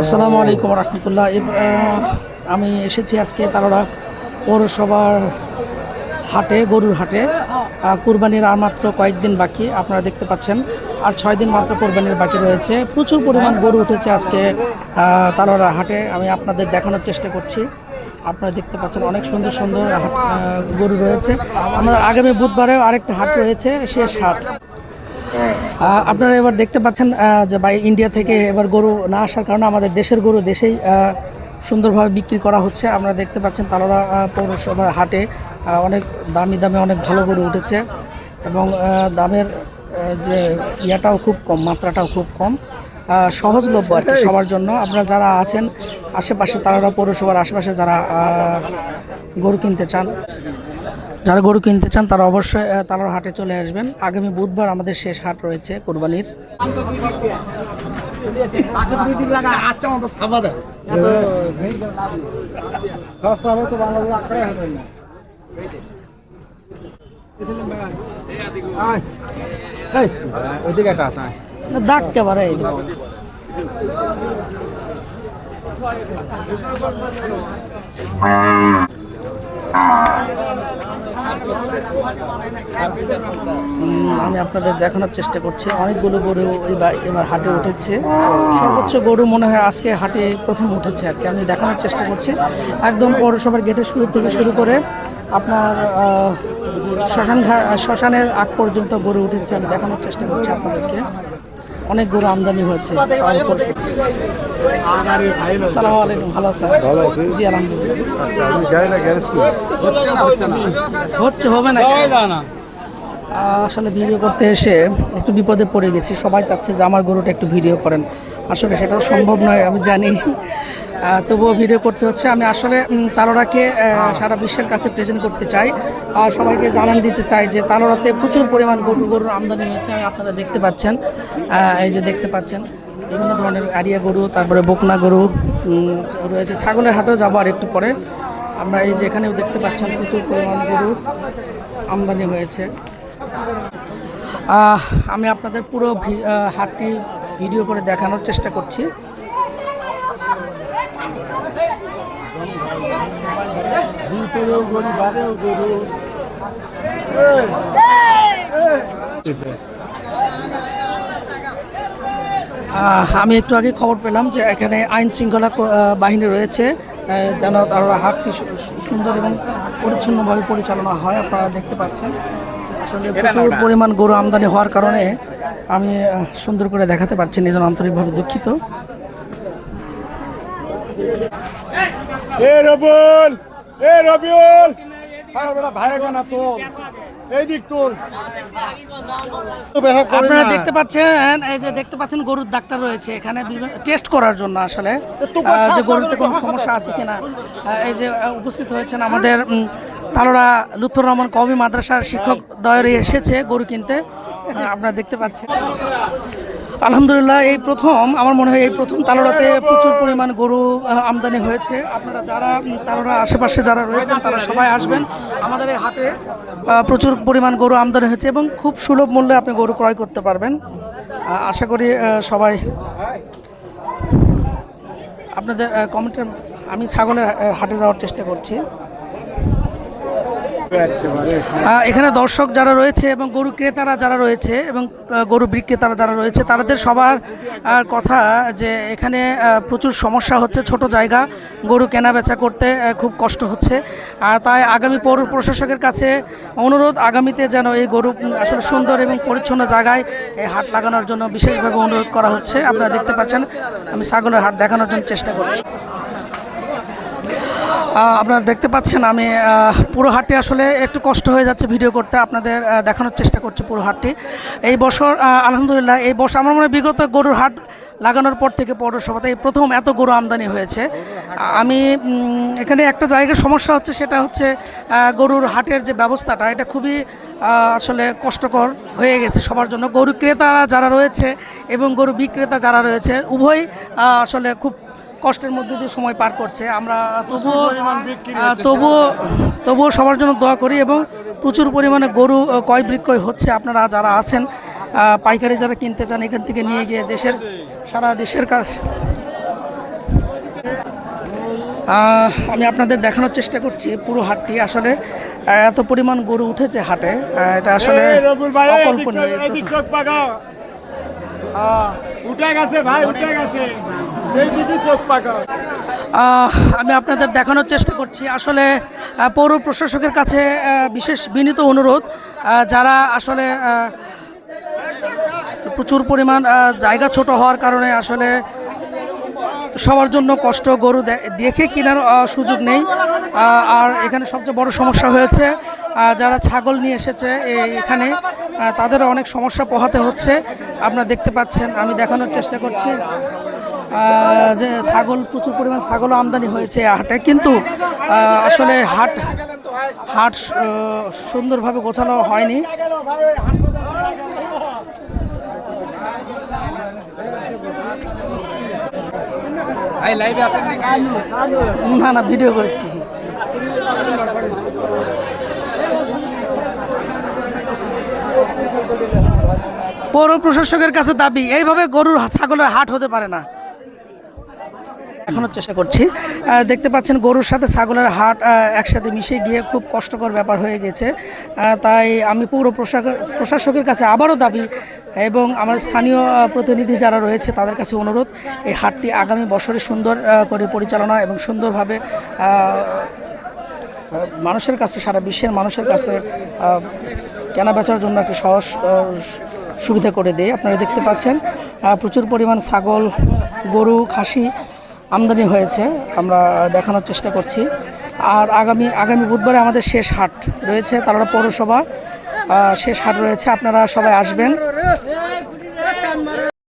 আসসালামু আলাইকুম রহমতুল্লাহ। আমি এসেছি আজকে তারা পৌরসভার হাটে, গরুর হাটে। কুরবানির আর মাত্র কয়েকদিন বাকি, আপনারা দেখতে পাচ্ছেন। আর ছয় দিন মাত্র কোরবানির বাকি রয়েছে। প্রচুর পরিমাণ গরু উঠেছে আজকে তালোড়া হাটে। আমি আপনাদের দেখানোর চেষ্টা করছি। আপনারা দেখতে পাচ্ছেন অনেক সুন্দর সুন্দর গরু রয়েছে। আমাদের আগামী বুধবারেও আরেকটা হাট রয়েছে, শেষ হাট। আপনারা এবার দেখতে পাচ্ছেন যে বাই ইন্ডিয়া থেকে এবার গরু না আসার কারণে আমাদের দেশের গরু দেশেই সুন্দরভাবে বিক্রি করা হচ্ছে। আমরা দেখতে পাচ্ছেন তালোড়া পৌরসভার হাটে অনেক দামি দামে অনেক ভালো গরু উঠেছে এবং দামের যে ইয়াটাও খুব কম মাত্রাটাও খুব কম। সহজলভ্য আর কি সবার জন্য। আপনারা যারা আছেন আশেপাশে তালোড়া পৌরসভার আশেপাশে যারা গরু কিনতে চান যারা গরু কিনতে চান, তারা অবশ্যই তালোর হাটে চলে আসবেন। আগামী বুধবার আমাদের শেষ হাট রয়েছে কোরবানির। দাগ কেবারে আমি আপনাদের দেখানোর চেষ্টা করছি। অনেকগুলো গরু এবার হাটে উঠেছে। সর্বোচ্চ গরু মনে হয় আজকে হাটে প্রথম উঠেছে আর কি। আমি দেখানোর চেষ্টা করছি। একদম পৌরসভার গেটের শুরু থেকে শুরু করে আপনার শ্মশান শ্মশানের আগ পর্যন্ত গরু উঠেছে। আমি দেখানোর চেষ্টা করছি আপনাদেরকে। অনেক গরু আমদানি হয়েছে। সালাম আলাইকুম ভালো আছেন? ভালো আছি। জি আলহামদুলিল্লাহ। আচ্ছা আমি গাড়িটা গ্যারেজ করি হচ্ছে হবে না কেন? আসলে ভিডিও করতে এসে একটু বিপদে পড়ে গেছি। সবাই চাচ্ছে যে আমার গরুটা একটু ভিডিও করেন। আসলে সেটা সম্ভব নয় আমি জানি। তবুও ভিডিও করতে হচ্ছে। আমি আসলে তালোড়াকে সারা বিশ্বের কাছে প্রেজেন্ট করতে চাই। আর সবাইকে জানান দিতে চাই যে তালোড়াতে প্রচুর পরিমাণ গরু গরুর আমদানি হয়েছে। আমি আপনারা দেখতে পাচ্ছেন। এই যে দেখতে পাচ্ছেন। বিভিন্ন ধরনের আরিয়া গরু তারপরে বকনা গরু রয়েছে। ছাগলের হাটেও যাব আর একটু পরে। আমরা এই যে এখানেও দেখতে পাচ্ছেন প্রচুর পরিমাণ গরু আমদানি হয়েছে। আমি আপনাদের পুরো হাটটি ভিডিও করে দেখানোর চেষ্টা করছি। আহ, আমি একটু আগে খবর পেলাম যে এখানে আইন শৃঙ্খলা বাহিনী রয়েছে যেন তারা হাটটি সু- সুন্দর এবং পরিচ্ছন্নভাবে পরিচালনা হয় আপনারা দেখতে পাচ্ছেন। আসলে প্রচুর পরিমাণ গরু আমদানি হওয়ার কারণে আমি সুন্দর করে দেখাতে পারছি না এই জন্য আন্তরিকভাবে দুঃখিত। এ রবুল এ রবিউল। ভাই না তোর আপনারা দেখতে পাচ্ছেন এই যে দেখতে পাচ্ছেন গরুর ডাক্তার রয়েছে এখানে টেস্ট করার জন্য আসলে। যে গরুতে কোনো সমস্যা আছে কিনা? এই যে উপস্থিত হয়েছেন আমাদের তালোড়া লুৎফর রহমান কবি মাদ্রাসার শিক্ষক দয়ের এসেছে গরু কিনতে। আপনারা দেখতে পাচ্ছেন। আলহামদুলিল্লাহ, এই প্রথম, আমার মনে হয় এই প্রথম তালোড়াতে প্রচুর পরিমাণ গরু আমদানি হয়েছে। আপনারা যারা তালোড়া আশেপাশে যারা রয়েছেন, তারা সবাই আসবেন। আমাদের এই হাটে প্রচুর পরিমাণ গরু আমদানি হয়েছে এবং খুব সুলভ মূল্যে আপনি গরু ক্রয় করতে পারবেন। আশা করি সবাই আপনাদের কমেন্টে আমি ছাগলের হাটে যাওয়ার চেষ্টা করছি। এখানে দর্শক যারা রয়েছে এবং গরু ক্রেতারা যারা রয়েছে এবং গরু বিক্রেতারা যারা রয়েছে, তাদের সবার কথা যে এখানে প্রচুর সমস্যা হচ্ছে, ছোট জায়গা, গরু কেনা বেচা করতে খুব কষ্ট হচ্ছে। আর তাই আগামী পৌর প্রশাসকের কাছে অনুরোধ, আগামীতে যেন এই গরু আসলে সুন্দর এবং পরিচ্ছন্ন জায়গায় এই হাট লাগানোর জন্য বিশেষভাবে অনুরোধ করা হচ্ছে। আপনারা দেখতে পাচ্ছেন, আমি ছাগলের হাট দেখানোর জন্য চেষ্টা করছি। আপনারা দেখতে পাচ্ছেন আমি পুরো হাটটি আসলে একটু কষ্ট হয়ে যাচ্ছে ভিডিও করতে। আপনাদের দেখানোর চেষ্টা করছি পুরো হাটটি এই বছর আলহামদুলিল্লাহ, এই বছর আমার মনে বিগত গরুর হাট লাগানোর পর থেকে পৌরসভাতে এই প্রথম এত গরু আমদানি হয়েছে। আমি এখানে একটা জায়গায় সমস্যা হচ্ছে, সেটা হচ্ছে গরুর হাটের যে ব্যবস্থাটা, এটা খুবই আসলে কষ্টকর হয়ে গেছে সবার জন্য। গরু ক্রেতারা যারা রয়েছে এবং গরু বিক্রেতা যারা রয়েছে, উভয় আসলে খুব কষ্টের মধ্যে দিয়ে সময় পার করছে। আমরা তবুও তবুও তবুও সবার জন্য দোয়া করি এবং প্রচুর পরিমাণে গরু ক্রয় বিক্রয় হচ্ছে আপনারা যারা আছেন পাইকারি যারা কিনতে চান এখান থেকে নিয়ে গিয়ে দেশের সারা দেশের কাজ আমি আপনাদের দেখানোর চেষ্টা করছি পুরো হাটটি। আসলে এত পরিমাণ গরু উঠেছে হাটে এটা আসলে অকল্পনীয়। আমি আপনাদের দেখানোর চেষ্টা করছি। আসলে পৌর প্রশাসকের কাছে বিশেষ বিনীত অনুরোধ যারা আসলে প্রচুর পরিমাণ জায়গা ছোট হওয়ার কারণে আসলে সবার জন্য কষ্ট গরু দেখে কেনার সুযোগ নেই। আর এখানে সবচেয়ে বড় সমস্যা হয়েছে যারা ছাগল নিয়ে এসেছে এখানে আহ, তাদেরও অনেক সমস্যা পোহাতে হচ্ছে। আপনারা দেখতে পাচ্ছেন আমি দেখানোর চেষ্টা করছি। যে ছাগল প্রচুর পরিমাণ ছাগলও আমদানি হয়েছে হাটে। কিন্তু আসলে হাট হাট সুন্দরভাবে গোছানো হয়নি। না না ভিডিও করেছি। পৌর প্রশাসকের কাছে দাবি, এইভাবে গরুর ছাগলের হাট হতে পারে না। এখনও চেষ্টা করছি। দেখতে পাচ্ছেন গরুর সাথে ছাগলের হাট একসাথে মিশে গিয়ে খুব কষ্টকর ব্যাপার হয়ে গেছে। তাই আমি পৌর প্রশাসকের কাছে আবারও দাবি এবং আমার স্থানীয় প্রতিনিধি যারা রয়েছে তাদের কাছে অনুরোধ, এই হাটটি আগামী বছরে সুন্দর করে পরিচালনা এবং সুন্দরভাবে মানুষের কাছে, সারা বিশ্বের মানুষের কাছে কেনা বেচার জন্য একটি সহজ সুবিধা করে দেয়। আপনারা দেখতে পাচ্ছেন প্রচুর পরিমাণ ছাগল, গরু, খাসি আমদানি হয়েছে। আমরা দেখানোর চেষ্টা করছি। আর আগামী আগামী বুধবারে আমাদের শেষ হাট রয়েছে তারা পৌরসভা শেষ হাট রয়েছে। আপনারা সবাই আসবেন।